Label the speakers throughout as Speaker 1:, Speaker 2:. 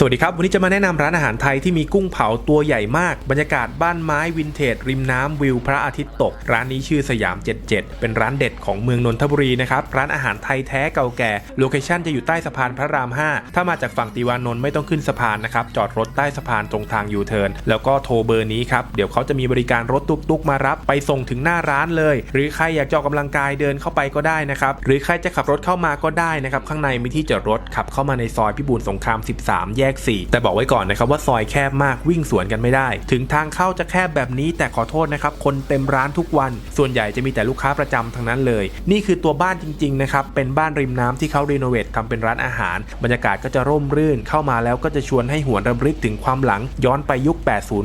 Speaker 1: สวัสดีครับ วันนี้จะมาแนะนำร้านอาหารไทยที่มีกุ้งเผาตัวใหญ่มาก บรรยากาศบ้านไม้วินเทจริมน้ำวิวพระอาทิตย์ตก ร้านนี้ชื่อสยาม 77 เป็นร้านเด็ดของเมืองนนทบุรีนะครับ ร้านอาหารไทยแท้เก่าแก่ โลเคชั่นจะอยู่ใต้สะพานพระราม 5 ถ้ามาจากฝั่งติวานนท์ไม่ต้องขึ้นสะพานนะครับ จอดรถใต้สะพานตรงทางยูเทิร์นแล้วก็โทรเบอร์นี้ครับ เดี๋ยวเขาจะมีบริการรถตุ๊กๆมารับ ไปส่งถึงหน้าร้านเลย หรือใครอยากจะอกกำลังกายเดินเข้าไปก็ได้นะครับ หรือใครจะขับรถเข้ามาก็ได้นะครับ ข้างในมีที่จอดรถขับเข้ามาในซอยพิบูลสงคราม 13 แยก4 แต่บอกไว้ก่อนนะครับว่าซอยแคบมากวิ่งสวนกันไม่ได้ ถึงทางเข้าจะแคบแบบนี้แต่ขอโทษนะครับคนเต็มร้านทุกวัน ส่วนใหญ่จะมีแต่ลูกค้าประจำทั้งนั้นเลย นี่คือตัวบ้านจริงๆนะครับเป็นบ้านริมน้ำที่เขารีโนเวททำเป็นร้านอาหาร บรรยากาศก็จะร่มรื่นเข้ามาแล้วก็จะชวนให้หวนรำลึกถึงความหลังย้อนไปยุค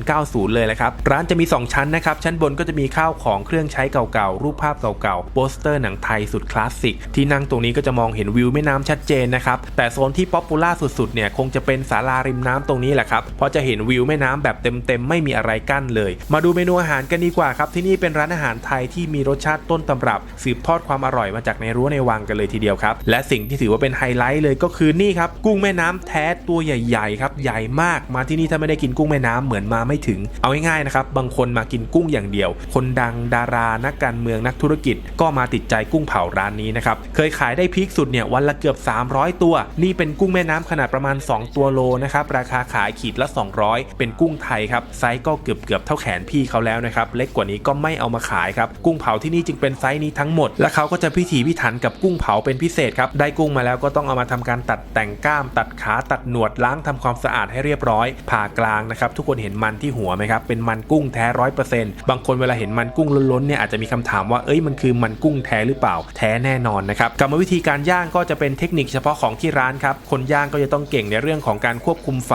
Speaker 1: 80-90 เลยแหละครับร้านจะมี 2 ชั้นนะครับชั้นบนก็จะมีข้าวของเครื่องใช้เก่าๆรูปภาพเก่าๆโปสเตอร์หนังไทยสุดคลาสสิกที่นั่งตรงนี้ก็จะมองเห็นวิวแม่น้ำชัดเจนนะครับแต่โซนที่ป๊อปปูล่าสุดๆเนี่ยคงจะเป็นศาลาริมน้ำตรงนี้แหละครับเพราะจะเห็นวิวแม่น้ำแบบเต็มๆไม่มีอะไรกั้นเลย มาดูเมนูอาหารกันดีกว่าครับที่นี่เป็นร้านอาหารไทยที่มีรสชาติต้นตำรับ สืบทอดความอร่อยมาจากในรั้วในวังกันเลยทีเดียวครับและสิ่งที่ถือว่าเป็นไฮไลท์เลยก็คือนี่ครับกุ้งแม่น้ำแท้ตัวใหญ่ๆครับใหญ่มากมาที่นี่ถ้าไม่ได้กินกุ้งแม่น้ำเหมือนมาไม่ถึง เอาง่ายๆนะครับบางคนมากินกุ้งอย่างเดียว คนดังดารานักการเมืองนักธุรกิจ ก็มาติดใจกุ้งเผาร้านนี้นะครับเคยขายได้พีคสุดเนี่ยวันละเกือบ 300 ตัว นี่เป็นกุ้งแม่น้ำขนาดประมาณ 2 ตัวโลนะครับราคาขายขีดละ 200 เป็นกุ้งไทยครับไซส์ก็เกือบเกือบเท่าแขนพี่เขาแล้วนะครับเล็กกว่านี้ก็ไม่เอามาขายครับกุ้งเผาที่นี่จึงเป็นไซส์นี้ทั้งหมด และเขาก็จะพิถีพิถันกับกุ้งเผาเป็นพิเศษครับได้กุ้งมาแล้วก็ต้องเอามาทำการตัดแต่งกล้าม ตัดขาตัดหนวดล้างทำความสะอาดให้เรียบร้อยผ่ากลางนะครับทุกคนเห็นมันที่หัวไหมครับเป็นมันกุ้งแท้ร้อยเปอร์เซ็นต์บางคนเวลาเห็นมันกุ้งล้นๆเนี่ยอาจจะมีคำถามว่าเอ้ยมันคือมันกุ้งแท้หรือเปล่า แท้แน่นอนนะครับกรรมวิธีการย่างก็จะเป็นเทคนิคเฉพาะของที่ร้านครับคนย่างก็จะต้องเก่งในเรื่องของการควบคุมไฟ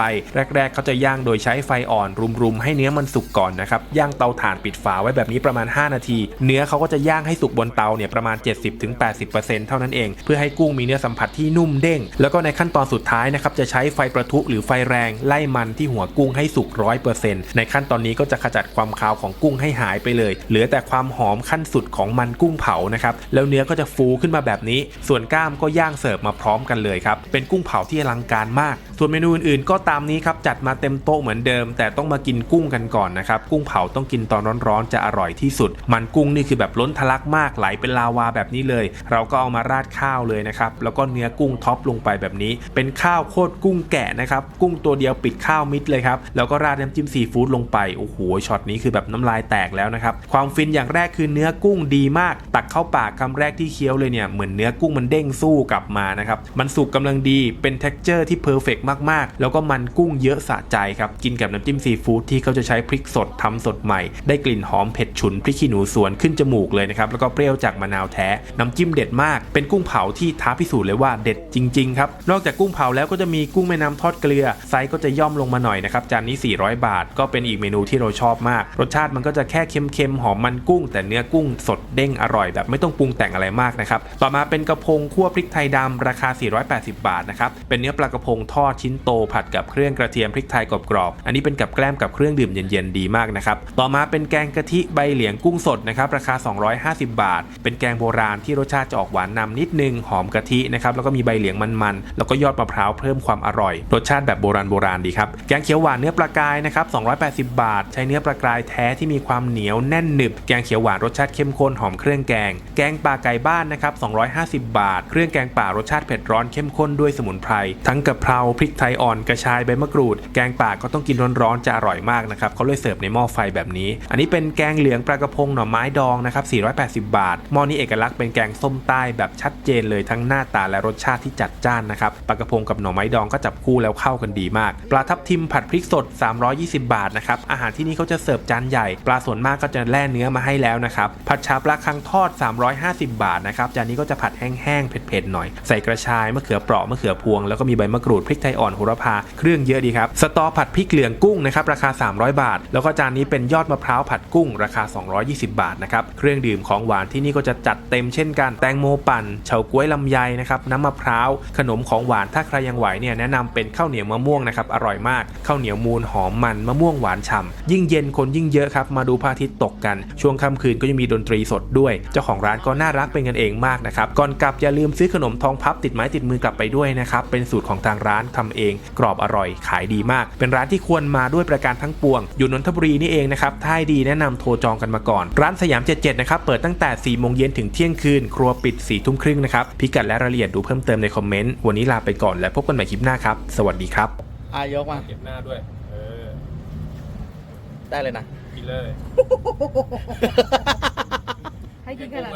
Speaker 1: แรก ๆ เขาจะย่างโดยใช้ไฟอ่อนรุมๆให้เนื้อมันสุกก่อนนะครับย่างเตาถ่านปิดฝาไว้แบบนี้ประมาณ 5 นาที เนื้อเขาก็จะย่างให้สุกบนเตาเนี่ยประมาณ 70-80%เท่านั้นเอง เพื่อให้กุ้งมีเนื้อสัมผัสที่นุ่มเด้ง แล้วก็ในขั้นตอนสุดท้ายนะครับจะใช้ไฟประทุหรือไฟแรงไล่มันที่หัวกุ้งให้สุกร้อยเปอร์เซ็นต์ในขั้นตอนนี้ก็จะขจัดความคาวของกุ้งให้หายไปเลย เหลือแต่ความหอมขั้นสุดของมันกุ้งเผานะครับ แล้วเนื้อก็จะฟูขึ้นมาแบบนี้ ส่วนกล้ามก็ย่างเสิร์ฟมาพร้อมกันเลยครับ เป็นกุ้งเผาที่อลังการมาก ส่วนเมนูอื่นๆ ก็ตามนี้ครับจัดมาเต็มโต๊ะเหมือนเดิม แต่ต้องมากินกุ้งกันก่อนนะครับกุ้งเผาต้องกินตอนร้อนๆจะอร่อยที่สุด มันกุ้งนี่คือแบบล้นทะลักมากไหลเป็นลาวาแบบนี้เลย เราก็เอามาราดข้าวเลยนะครับแล้วก็เนื้อกุ้งท็อปลงไปแบบนี้ เป็นข้าวโคตรกุ้งแกะนะครับกุ้งตัวเดียวปิดข้าวมิดเลยครับแล้วก็ราดน้ำจิ้มซีฟู้ดลงไปโอ้โหช็อตนี้คือแบบน้ำลายแตกแล้วนะครับความฟินอย่างแรกคือเนื้อกุ้งดีมาก ตักเข้าปากคำแรกที่เคี้ยวเลยเนี่ยเหมือนเนื้อกุ้งมันเด้งสู้กลับมานะครับมันสุกกำลังดีเป็น t e x t อร์ที่เพอร์เฟกมากๆแล้วก็มันกุ้งเยอะสะใจครับกินกับน้ำจิ้มซีฟู้ดที่เขาจะใช้พริกสดทำสดใหม่ ได้กลิ่นหอมเผ็ดฉุนพริกขี้หนูสวนขึ้นจมูกเลยนะครับแล้วก็เปรี้ยวจากมะนาวแท้ น้ำจิ้มเด็ดมาก เป็นกุ้งเผาที่ท้าพิสูจน์เลยว่าเด็ดจริงๆครับนอกจากกุ้งเผาแล้วก็จะมีกุ้งแม่น้ำทอดเกลือไซส์ก็จะย่อมลงมาหน่อยนะครับจานนี้ 400 บาท ก็เป็นอีกเมนูที่เราชอบมาก รสชาติมันก็จะแค่เค็มๆหอมมันกุ้ง แต่เนื้อกุ้งสดเด้งอร่อยแบบไม่ต้องปรุงแต่งอะไรมากนะครับต่อมาเป็นกระพงคั่วพริกไทยดำราคา 480 บาทนะครับเป็นเนื้อปลากระพงทอดชิ้นโตโตผัดกับเครื่องกระเทียมพริกไทยกรอบๆอันนี้เป็นกับแกล้มกับเครื่องดื่มเย็นๆดีมากนะครับต่อมาเป็นแกงกะทิใบเหลียงกุ้งสดนะครับราคา 250 บาท เป็นแกงโบราณที่รสชาติจะออกหวานนำนิดนึงหอมกะทินะครับแล้วก็มีใบเหลียงมันๆแล้วก็ยอดมะพร้าวเพิ่มความอร่อย รสชาติแบบโบราณโบราณดีครับแกงเขียวหวานเนื้อปลากายนะครับ280 บาท ใช้เนื้อปลากายแท้ที่มีความเหนียวแน่นหนึบ แกงเขียวหวานรสชาติเข้มข้นหอมเครื่องแกง แกงป่าไก่บ้านนะครับ250 บาท เครื่องแกงป่ารสชาติเผ็ดร้อนเข้มข้นด้วยสมุนไพรทั้งกะเพราพริกไทยอ่อนกระชายใบมะกรูด แกงป่าก็ต้องกินร้อนๆจะอร่อยมากนะครับเขาเลยเสิร์ฟในหม้อไฟแบบนี้ อันนี้เป็นแกงเหลืองปลากระพงหน่อไม้ดองนะครับ480 บาทหม้อนี้เอกลักษณ์เป็นแกงส้มใต้แบบชัดเจนเลยทั้งหน้าตาและรสชาติที่จัดจ้านนะครับปลากระพงกับหน่อไม้ดองก็จับคู่แล้วเข้ากันดีมาก ปลาทับทิมผัดพริกสด 320 บาทนะครับอาหารที่นี่เขาจะเสิร์ฟจานใหญ่ ปลาส่วนมากก็จะแล่เนื้อมาให้แล้วนะครับผัดชาปลาคังทอด 350 บาทนะครับจานนี้ก็จะผัดแห้งๆเผ็ดๆหน่อยใส่กระชายมะเขือเปราะมะเขือพวงแล้วก็มีใบมะกรูดพริกไทยอ่อนโหระพาเครื่องเยอะดีครับสตอผัดพริกเหลืองกุ้งนะครับราคา 300 บาท แล้วก็จานนี้เป็นยอดมะพร้าวผัดกุ้งราคา 220 บาทนะครับเครื่องดื่มของหวานที่นี่ก็จะจัดเต็มเช่นกันแตงโมปั่นเฉาก๊วยลำไยนะครับน้ำมะพร้าวขนมของหวานถ้าใครยังไหวเนี่ยแนะนำเป็นข้าวเหนียวมะม่วงนะครับอร่อยมากข้าวเหนียวมูลหอมมันมะม่วงหวานฉ่ำยิ่งเย็นคนยิ่งเยอะครับมาดูพระอาทิตย์ตกกัน ช่วงค่ำคืนก็จะมีดนตรีสดด้วย เจ้าของร้านก็น่ารักเป็นกันเองมากนะครับก่อนกลับอย่าลืมซื้อขนมทองพับติดไม้ติดมือกลับไปด้วยนะครับเป็นสูตรของทางร้านทำเองกรอบอร่อยขายดีมาก เป็นร้านที่ควรมาด้วยประการทั้งปวง อยู่นนทบุรีนี่เองนะครับถ้าให้ดีแนะนำโทรจองกันมาก่อน ร้านสยาม 77 นะครับ เปิดตั้งแต่4โมงเย็นถึงเที่ยงคืน ครัวปิด4ทุ่มครึ่งนะครับ พิกัดและรายละเอียดดูเพิ่มเติมในคอมเมนต์ วันนี้ลาไปก่อนและพบกันใหม่คลิปหน้าครับ สวัสดีครับ
Speaker 2: อายกมา
Speaker 1: เก็บหน้าด้วยเออ
Speaker 2: ได้เลยนะ
Speaker 1: กินเลย
Speaker 3: ให้กินขนาด